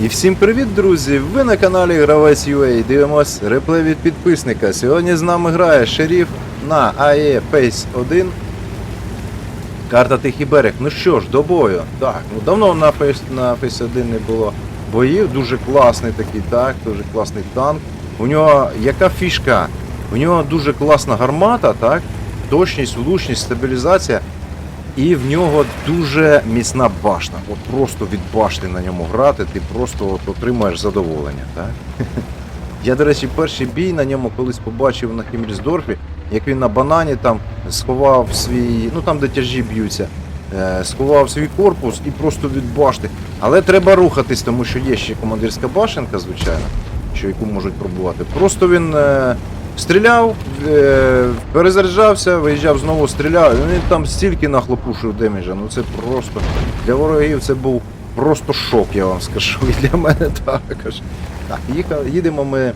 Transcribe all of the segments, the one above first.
І всім привіт, друзі! Ви на каналі Гравець UA. Дивимось реплей від підписника. Сьогодні з нами грає шеріф на AE Pace 1. Карта Тихий берег. Ну що ж, до бою. Так, ну давно на Pace, на Pace 1 не було боїв. Дуже класний такий, так, дуже класний танк. У нього яка фішка? У нього дуже класна гармата, так? Точність, влучність, стабілізація. І в нього дуже міцна башта. От просто від башти на ньому грати, ти просто от отримаєш задоволення. Так? Я, до речі, перший бій на ньому колись побачив на Хіммельсдорфі, як він на банані там сховав свій, ну там де тяжі б'ються, е, сховав свій корпус і просто від башти. Але треба рухатись, тому що є ще командирська башенка, звичайно, що яку можуть пробувати. Просто він е, стріляв, е, перезаряджався, виїжджав знову стріляв. Він там стільки нахлопушив деміжа. Ну це просто для ворогів це був просто шок, я вам скажу. І для мене також. Так, їхали, їдемо ми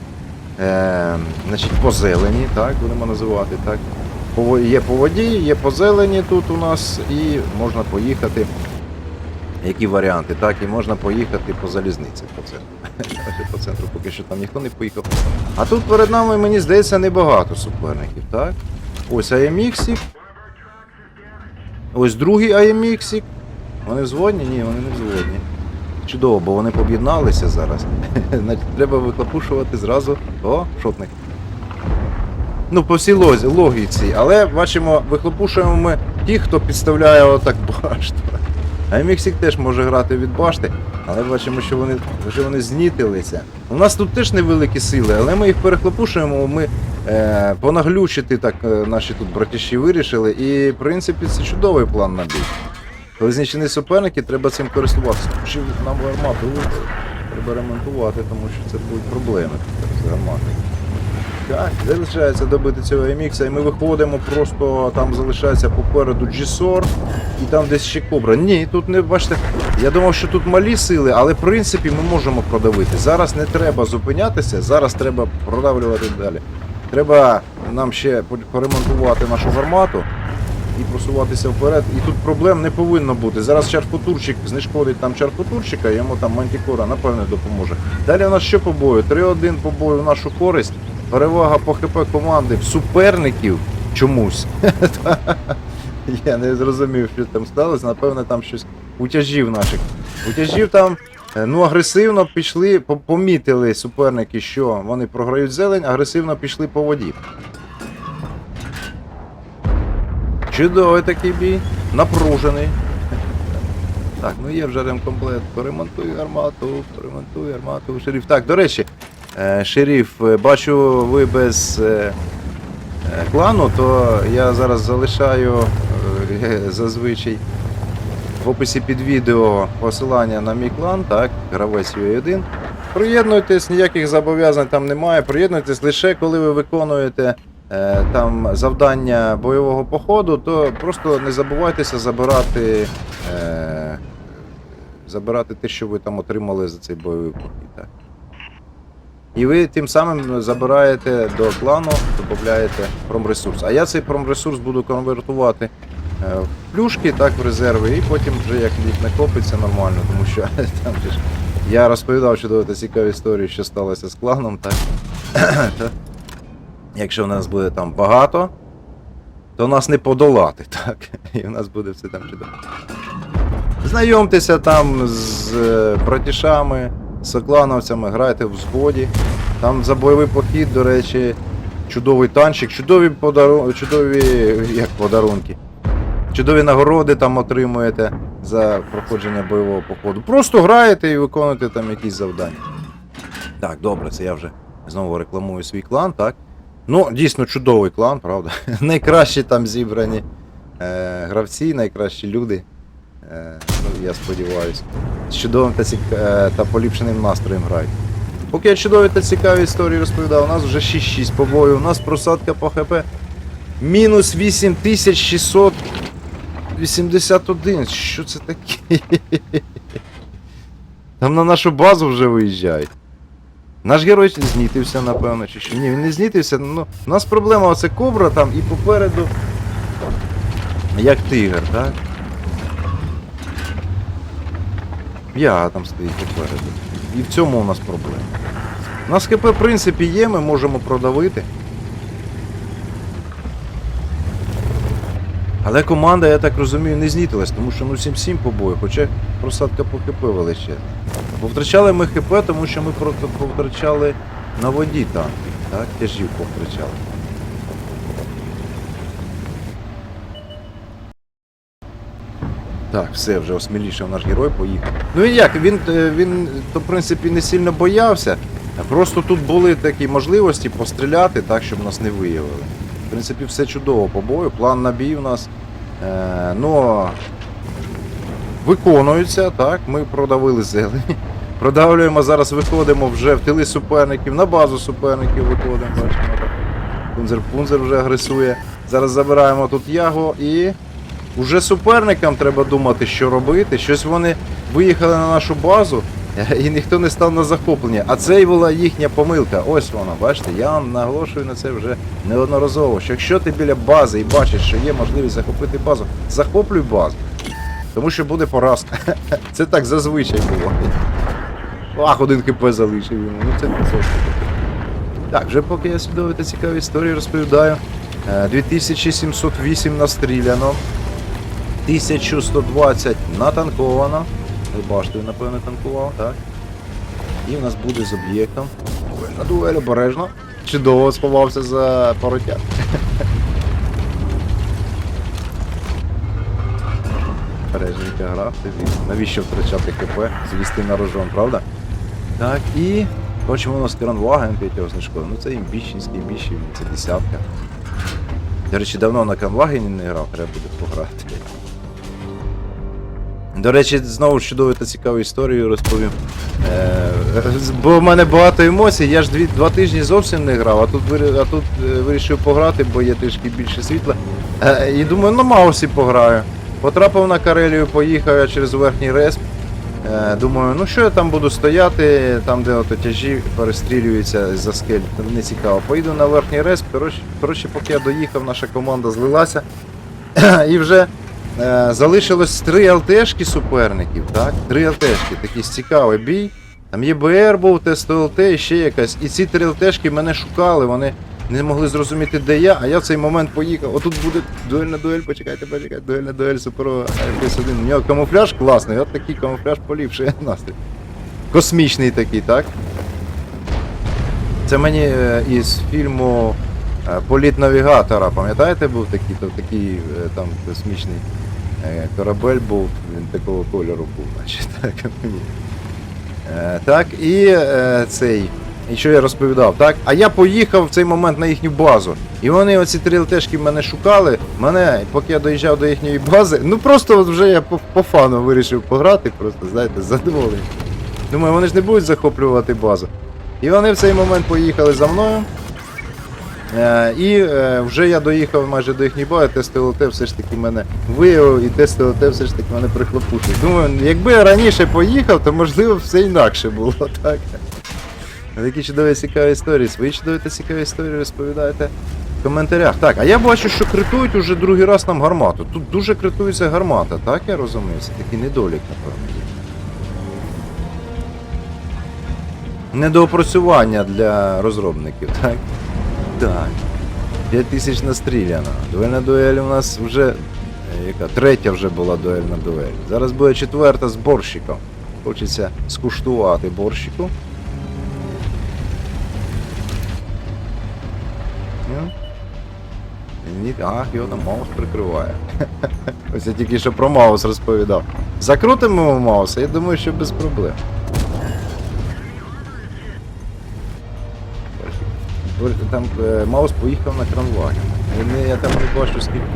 е, значить, по зелені, так, будемо називати. так. Є по воді, є по зелені тут у нас, і можна поїхати. Які варіанти? Так, і можна поїхати по залізниці по центру. по центру поки що там ніхто не поїхав. А тут перед нами, мені здається, небагато суперників, так? Ось AMX. Ось другий AMX. Вони взводні? Ні, вони не взводні. Чудово, бо вони поб'єдналися зараз. Треба виклопушувати зразу. О, шотник. Ну, по всій логіці. Але бачимо, вихлопушуємо ми тих, хто підставляє отак башту. А Міксік теж може грати від башти, але бачимо, що вони, що вони знітилися. У нас тут теж невеликі сили, але ми їх перехлопушуємо, ми е, понаглючити так е, наші тут братіші вирішили. І, в принципі, це чудовий план на бій. Коли знищені суперники, треба цим користуватися. Чи нам гармату треба ремонтувати, тому що це будуть проблеми з гарматою. Так, залишається добити цього емікса, і ми виходимо, просто там залишається попереду G-Sor, і там десь ще кобра. Ні, тут не бачите. Я думав, що тут малі сили, але в принципі ми можемо продавити. Зараз не треба зупинятися, зараз треба продавлювати далі. Треба нам ще поремонтувати нашу гармату і просуватися вперед. І тут проблем не повинно бути. Зараз чарфутурчик знешкодить там чарфутурчика, йому там мантікора, напевне, допоможе. Далі у нас що по бою? 3-1 по бою в нашу користь. Перевага по ХП команди в суперників чомусь. Я не зрозумів, що там сталося. Напевне, там щось у тяжів наших. У тяжів там е, ну, агресивно пішли, помітили суперники, що вони програють зелень, агресивно пішли по воді. Чудовий такий бій, напружений. Так, ну є вже ремкомплект. Поремонтуй гармату, поремонтуй гармату. Шеріф. Так, до речі, шеріф, е, бачу, ви без е, е, клану, то я зараз залишаю е, зазвичай в описі під відео посилання на мій клан, так, гравець UA1. Приєднуйтесь, ніяких зобов'язань там немає. Приєднуйтесь лише коли ви виконуєте е, там завдання бойового походу, то просто не забувайтеся забирати, е, забирати те, що ви там отримали за цей бойовий похід. Так. І ви тим самим забираєте до клану, додаєте промресурс. А я цей промресурс буду конвертувати е, в плюшки, так, в резерви, і потім вже як їх накопиться нормально, тому що там ж я розповідав та цікаві історії, що сталося з кланом, так. Якщо в нас буде там багато, то нас не подолати, так. І в нас буде все там чудово. Знайомтеся там з е, братішами, соклановцями, грайте в згоді. Там за бойовий похід, до речі, чудовий танчик, чудові подару... чудові як подарунки. Чудові нагороди там отримуєте за проходження бойового походу. Просто граєте і виконуєте там якісь завдання. Так, добре, це я вже знову рекламую свій клан, так? Ну, дійсно чудовий клан, правда. Найкращі там зібрані е, гравці, найкращі люди. Е, ну, я сподіваюся. З чудовим та, цік... е, та поліпшеним настроєм грають. Поки я чудові та цікаві історії розповідав, у нас вже 6-6 по бою, у нас просадка по ХП мінус 8681. Що це таке? Там на нашу базу вже виїжджають. Наш герой знітився, напевно, чи що. Ні, він не знітився. Ну, у нас проблема оце кобра там і попереду. Як тигр, так? Я там стоїть попереду. І в цьому у нас проблема. У нас ХП, в принципі, є, ми можемо продавити. Але команда, я так розумію, не знітилась, тому що ну 7-7 по бою, хоча просадка по ХП величезна. Повтрачали ми ХП, тому що ми повтрачали на воді танки. Так, тяжів повтрачали. Так, все, вже осмілішав наш герой, поїхав. Ну і як, він, е, він то, в принципі, не сильно боявся. Просто тут були такі можливості постріляти так, щоб нас не виявили. В принципі, все чудово по бою. План на бій у нас. Е, ну, виконується, так, ми продавили зелень. Продавлюємо, зараз виходимо вже в тили суперників, на базу суперників виходимо, бачимо. Пунзер Пунзер вже агресує. Зараз забираємо тут Яго і. Уже суперникам треба думати, що робити. Щось вони виїхали на нашу базу, і ніхто не став на захоплення. А це й була їхня помилка. Ось вона, бачите, я вам наголошую на це вже неодноразово. Що якщо ти біля бази і бачиш, що є можливість захопити базу, захоплюй базу. Тому що буде поразка. Це так зазвичай було. Ах, один КП залишив йому. Ну це не. Так, вже поки я сюди цікаві історії розповідаю. Е, 2708 настріляно. 1120 натанковано. Ви бачите, напевно, танкував, так. І в нас буде з об'єктом. На дуель обережно. Чудово сховався за паротяг. Бережненька гра. Навіщо втрачати КП? Звісти на рожон, правда? Так, і. Бачимо у нас кранваген п'ятього знижкою. Ну це імбіщенський імбіщий, це десятка. До речі, давно на кранвагені не грав, треба буде пограти. До речі, знову чудову та цікаву історію розповім. Е, бо в мене багато емоцій, я ж дві, два тижні зовсім не грав, а тут, а тут е, вирішив пограти, бо є трішки більше світла. Е, і думаю, на Маусі пограю. Потрапив на Карелію, поїхав я через верхній респ. Е, думаю, ну що я там буду стояти, там де ото тяжі перестрілюються за скель, не цікаво. Поїду на верхній респ, коротше, коротше, поки я доїхав, наша команда злилася. і вже залишилось три ЛТшки суперників, так? Три ЛТшки, такий цікавий бій. Там є БР був, тесто ЛТ і ще якась. І ці три ЛТшки мене шукали, вони не могли зрозуміти, де я, а я в цей момент поїхав. Отут буде дуельна дуель, почекайте, почекайте, дуельна дуель, суперова ps 1 У нього камуфляж класний, от такий камуфляж поліпшує настрій. Космічний такий, так? Це мені е, із фільму е, Політ навігатора, пам'ятаєте, був такий, то такий е, там космічний е, корабель був, він такого кольору був, значить, так. Е, Так, і е, цей. І що я розповідав, так? А я поїхав в цей момент на їхню базу. І вони оці три ЛТшки мене шукали. Мене, поки я доїжджав до їхньої бази, ну просто вже я по, по фану вирішив пограти, просто, знаєте, з задоволенням. Думаю, вони ж не будуть захоплювати базу. І вони в цей момент поїхали за мною. Е, і е, вже я доїхав майже до їхньої бази, тест ЛТ все ж таки мене виявив, і тест ЛТ все ж таки мене прихлопушив. Думаю, якби я раніше поїхав, то можливо все інакше було, так. Такі чудові цікаві історії. Свої чудові та цікаві історії розповідаєте в коментарях. Так, а я бачу, що критують уже другий раз нам гармату. Тут дуже критується гармата, так я розумію? Це такий недолік, напевно. Недоопрацювання для розробників, так? Так. 5 тисяч настріляно. Дуельна дуель у нас вже. е, Яка? Третя вже була дуельна дуель. Зараз буде четверта з борщиком. Хочеться скуштувати борщику. Ах, його там маус прикриває. Ось я тільки що про маус розповідав. Закрутимо маус, я думаю, що без проблем. Там е, маус поїхав на кранваген. Не- я там не бачу скільки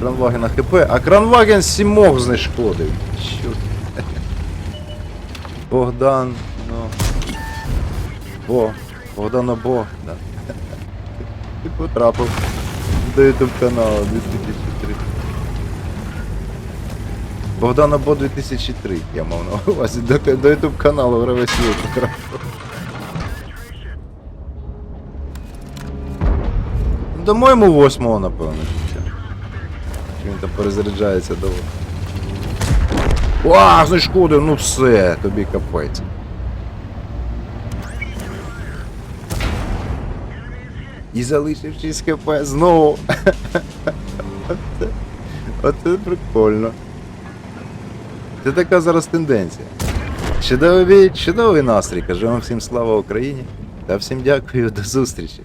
кранвагена хп, а кранваген сімох знешкодив. Ти? Богдан, ну. Бо. Богдана Бо, да. Ти потрапив до YouTube каналу 2003. Богдана Бо 2003, я мав на увазі. До, до YouTube каналу Гравесів потрапив. До моєму восьмого, напевно. Він там перезаряджається довго. О, знешкодив, ну все, тобі капець. І залишив 6 хп знову. Оце прикольно. Це така зараз тенденція. Чудовий, чудовий настрій. Кажу вам всім слава Україні та всім дякую, до зустрічі.